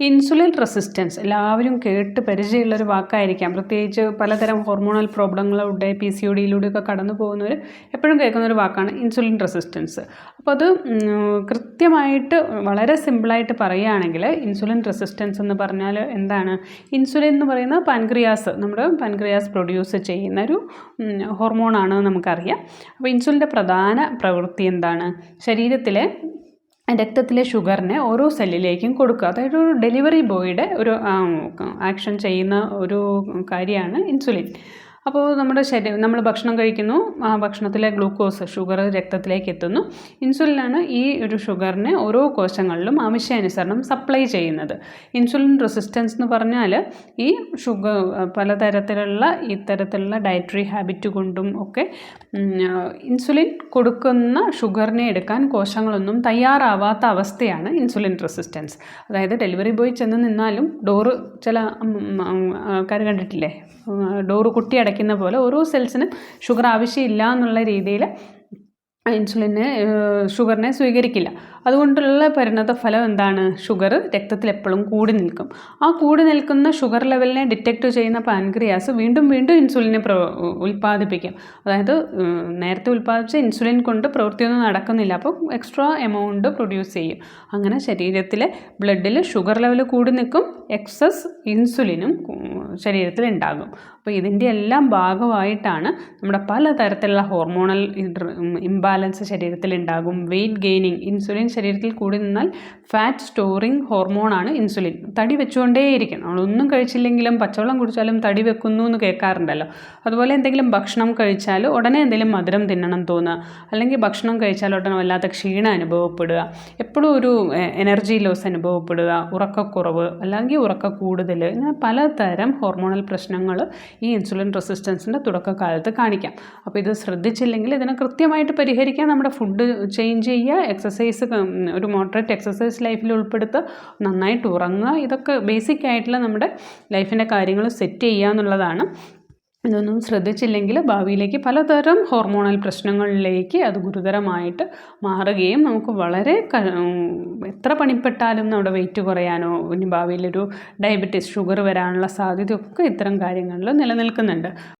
Insulin resistance. എല്ലാവരും കേട്ട് പരിചയമുള്ളൊരു വാക്കായിരിക്കാം. പ്രത്യേകിച്ച് പലതരം ഹോർമോണൽ പ്രോബ്ലങ്ങളിലൂടെ പി സി ഒ ഡിയിലൂടെയൊക്കെ കടന്നു പോകുന്നവർ എപ്പോഴും കേൾക്കുന്ന ഒരു വാക്കാണ് ഇൻസുലിൻ റെസിസ്റ്റൻസ്. അപ്പോൾ അത് കൃത്യമായിട്ട് വളരെ സിമ്പിളായിട്ട് പറയുകയാണെങ്കിൽ ഇൻസുലിൻ റെസിസ്റ്റൻസ് എന്ന് പറഞ്ഞാൽ എന്താണ്? ഇൻസുലിൻ എന്ന് പറയുന്ന പാൻക്രിയാസ് നമ്മുടെ പാൻക്രിയാസ് പ്രൊഡ്യൂസ് ചെയ്യുന്ന ഒരു ഹോർമോണാണ് നമുക്കറിയാം. അപ്പോൾ ഇൻസുലിന്റെ പ്രധാന പ്രവൃത്തി എന്താണ്? ശരീരത്തിലെ രക്തത്തിലെ ഷുഗറിനെ ഓരോ സെല്ലിലേക്കും കൊടുക്കുക. അതായത് ഒരു ഡെലിവറി ബോയുടെ ഒരു ആക്ഷൻ ചെയ്യുന്ന ഒരു കാര്യമാണ് ഇൻസുലിൻ. അപ്പോൾ നമ്മുടെ ശരീരം നമ്മൾ ഭക്ഷണം കഴിക്കുന്നു. ആ ഭക്ഷണത്തിലെ ഗ്ലൂക്കോസ് ഷുഗർ രക്തത്തിലേക്ക് എത്തുന്നു. ഇൻസുലിനാണ് ഈ ഒരു ഷുഗറിനെ ഓരോ കോശങ്ങളിലും ആവശ്യാനുസരണം സപ്ലൈ ചെയ്യുന്നത്. ഇൻസുലിൻ റെസിസ്റ്റൻസ് എന്ന് പറഞ്ഞാൽ ഈ ഷുഗർ പലതരത്തിലുള്ള ഇത്തരത്തിലുള്ള ഡയറ്ററി ഹാബിറ്റ് കൊണ്ടും ഒക്കെ ഇൻസുലിൻ കൊടുക്കുന്ന ഷുഗറിനെ എടുക്കാൻ കോശങ്ങളൊന്നും തയ്യാറാവാത്ത അവസ്ഥയാണ് ഇൻസുലിൻ റെസിസ്റ്റൻസ്. അതായത് ഡെലിവറി ബോയ് ചെന്ന് നിന്നാലും ഡോറ് ചില ആൾക്കാർ കണ്ടിട്ടില്ലേ? ഡോറ് കുട്ടി അടയ്ക്കുന്ന പോലെ ഓരോ സെൽസിനും ഷുഗർ ആവശ്യമില്ല എന്നുള്ള രീതിയിൽ ഇൻസുലിനെ ഷുഗറിനെ സ്വീകരിക്കില്ല. അതുകൊണ്ടുള്ള പരിണത ഫലം എന്താണ്? ഷുഗർ രക്തത്തിൽ എപ്പോഴും കൂടി നിൽക്കും. ആ കൂടി നിൽക്കുന്ന ഷുഗർ ലെവലിനെ ഡിറ്റക്റ്റ് ചെയ്യുന്ന പാൻക്രിയാസ് വീണ്ടും വീണ്ടും ഇൻസുലിനെ പ്ര ഉൽപ്പാദിപ്പിക്കും. അതായത് നേരത്തെ ഉൽപ്പാദിപ്പിച്ച ഇൻസുലിൻ കൊണ്ട് പ്രവൃത്തിയൊന്നും നടക്കുന്നില്ല. അപ്പോൾ എക്സ്ട്രാ എമൗണ്ട് പ്രൊഡ്യൂസ് ചെയ്യും. അങ്ങനെ ശരീരത്തിലെ ബ്ലഡിൽ ഷുഗർ ലെവൽ കൂടി നിൽക്കും. എക്സസ് ഇൻസുലിനും ശരീരത്തിൽ ഉണ്ടാകും. അപ്പോൾ ഇതിന്റെ എല്ലാം ഭാഗമായിട്ടാണ് നമ്മുടെ പലതരത്തിലുള്ള ഹോർമോണൽ ഇംബാലൻസ് ശരീരത്തിൽ ഉണ്ടാകും. വെയിറ്റ് ഗെയിനിങ് ഇൻസുലിൻ ശരീരത്തിൽ കൂടി നിന്നാൽ ഫാറ്റ് സ്റ്റോറിങ് ഹോർമോണാണ് ഇൻസുലിൻ തടി വെച്ചുകൊണ്ടേയിരിക്കും. നമ്മളൊന്നും കഴിച്ചില്ലെങ്കിലും പച്ചവെള്ളം കുടിച്ചാലും തടി വെക്കുന്നു എന്ന് കേൾക്കാറുണ്ടല്ലോ. അതുപോലെ എന്തെങ്കിലും ഭക്ഷണം കഴിച്ചാൽ ഉടനെ എന്തെങ്കിലും മധുരം തിന്നണം തോന്നുക. അല്ലെങ്കിൽ ഭക്ഷണം കഴിച്ചാൽ ഉടനെ വല്ലാത്ത ക്ഷീണം അനുഭവപ്പെടുക. എപ്പോഴും ഒരു എനർജി ലോസ് അനുഭവപ്പെടുക. ഉറക്കക്കുറവ് അല്ലെങ്കിൽ ഉറക്ക കൂടുതൽ ഇങ്ങനെ പലതരം ഹോർമോണൽ പ്രശ്നങ്ങൾ ഈ ഇൻസുലിൻ റെസിസ്റ്റൻസിന്റെ തുടക്കകാലത്ത് കാണിക്കാം. അപ്പോൾ ഇത് ശ്രദ്ധിച്ചില്ലെങ്കിൽ ഇതിനെ കൃത്യമായിട്ട് പരിഹരിക്കാൻ നമ്മുടെ ഫുഡ് ചേഞ്ച് ചെയ്യുക എക്സസൈസ് ഒരു മോഡറേറ്റ് എക്സസൈസ് ലൈഫിൽ ഉൾപ്പെടുത്തുക നന്നായിട്ട് ഉറങ്ങുക. ഇതൊക്കെ ബേസിക് ആയിട്ടുള്ള നമ്മുടെ ലൈഫിന്റെ കാര്യങ്ങൾ സെറ്റ് ചെയ്യുക എന്നുള്ളതാണ് ഇതൊന്നും ശ്രദ്ധിച്ചില്ലെങ്കിൽ ഭാവിയിലേക്ക് പലതരം ഹോർമോണൽ പ്രശ്നങ്ങളിലേക്ക് അത് ഗുരുതരമായിട്ട് മാറുകയും നമുക്ക് വളരെ എത്ര പണിപ്പെട്ടാലും നമ്മുടെ വെയിറ്റ് കുറയാനോ ഇനി ഭാവിയിലൊരു ഡയബറ്റീസ് ഷുഗർ വരാനുള്ള സാധ്യതയൊക്കെ ഇത്തരം കാര്യങ്ങളിൽ നിലനിൽക്കുന്നുണ്ട്.